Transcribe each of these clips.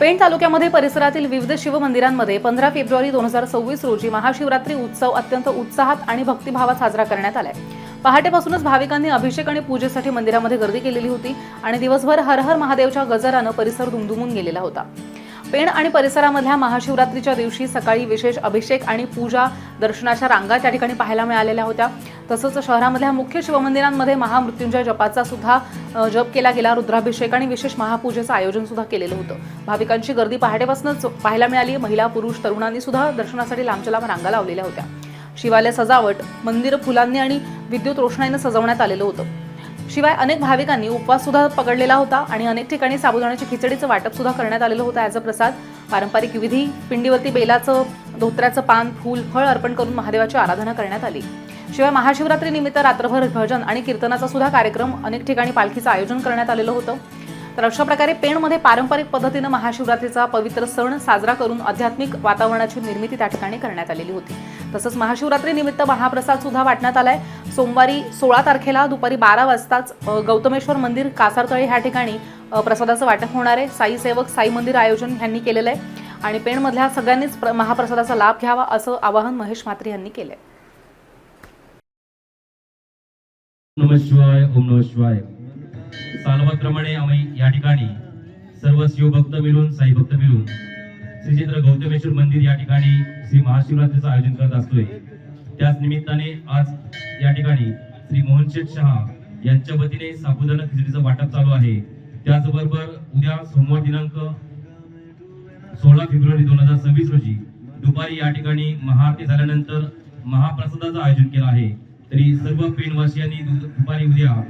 पेण तालुक्यामध्ये परिसरातील विविध शिवमंदिरांमध्ये पंधरा फेब्रुवारी दोन हजार सव्वीस रोजी महाशिवरात्री उत्सव अत्यंत उत्साहात आणि भक्तिभावात साजरा करण्यात आलाय. पहाटेपासूनच भाविकांनी अभिषेक आणि पूजेसाठी मंदिरामध्ये गर्दी केलेली होती आणि दिवसभर हर हर महादेवच्या गजरानं परिसर दुमदुमून गेलेला होता. पेण आणि परिसरामधल्या महाशिवरात्रीच्या दिवशी सकाळी विशेष अभिषेक आणि पूजा दर्शनाच्या रांगा त्या ठिकाणी पाहायला मिळालेल्या होत्या. तसंच शहरामधल्या मुख्य शिवमंदिरांमध्ये महामृत्युंजय जपाचा सुद्धा जप केला गेला. रुद्राभिषेक आणि विशेष महापूजेचं आयोजन सुद्धा केलेलं होतं. भाविकांची गर्दी पहाटेपासूनच पाहायला मिळाली. महिला पुरुष तरुणांनी सुद्धा दर्शनासाठी लांबच्या लांब रांगा लावलेल्या होत्या. शिवालय सजावट मंदिर फुलांनी आणि विद्युत रोषणाईनं सजवण्यात आलेलं होतं. शिवाय अनेक भाविकांनी उपवास सुद्धा पकडलेला होता आणि अनेक ठिकाणी साबुदाण्याच्या खिचडीचं वाटप सुद्धा करण्यात आलेलं होतं ॲज अ प्रसाद. पारंपरिक विधी पिंडीवरती बेलाचं धोत्र्याचं पान फूल फळ अर्पण करून महादेवाची आराधना करण्यात आली. शिवाय महाशिवरात्री निमित्त रात्रभर भजन आणि कीर्तनाचा सुद्धा कार्यक्रम अनेक ठिकाणी पालखीचं आयोजन करण्यात आलेलं होतं. तर अशा प्रकारे पेणमध्ये पारंपरिक पद्धतीनं महाशिवरात्रीचा पवित्र सण साजरा करून आध्यात्मिक वातावरणाची निर्मिती त्या ठिकाणी करण्यात आलेली होती. तसंच महाशिवरात्रीनिमित्त महाप्रसाद सुद्धा वाटण्यात आलाय. सोमवारी सोळा तारखेला दुपारी बारा वाजताच गौतमेश्वर मंदिर कासारतळी ह्या ठिकाणी प्रसादाचं वाटप होणार आहे. साई सेवक साई मंदिर आयोजन ह्यांनी केलेलं आहे. आणि पेणमधल्या सगळ्यांनीच प्र- महाप्रसादाचा लाभ घ्यावा असं आवाहन महेश म्हात्रे यांनी केलं आहे नम शिवाय ओम नम शिवाय. सालवाप्रमाणे आम्ही या ठिकाणी सर्व शिवभक्त मिळून साई भक्त मिळून श्री क्षेत्र गौतमेश्वर मंदिर या ठिकाणी श्री महाशिवरात्रीचं आयोजन करत असतोय. त्याच निमित्ताने आज या ठिकाणी श्री मोहनशेठ शहा यांच्या वतीने साबुदाणा खिचडीचं वाटप चालू आहे. त्याचबरोबर उद्या सोमवार दिनांक सोळा फेब्रुवारी दोन हजार सव्वीस रोजी दुपारी या ठिकाणी महाआरती झाल्यानंतर महाप्रसादाचं आयोजन केलं आहे. तरी सर्व पेणवासियांनी दुपारी उद्या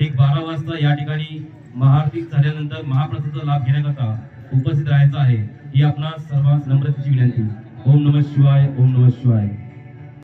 एक बारा वाजता या ठिकाणी महाआरती झाल्यानंतर महाप्रसादाचा लाभ घेण्याकरता उपस्थित राहायचं आहे. ही आपणास सर्वांस नम्रतेची विनंती. ओम नम शिवाय ओम नम शिवाय.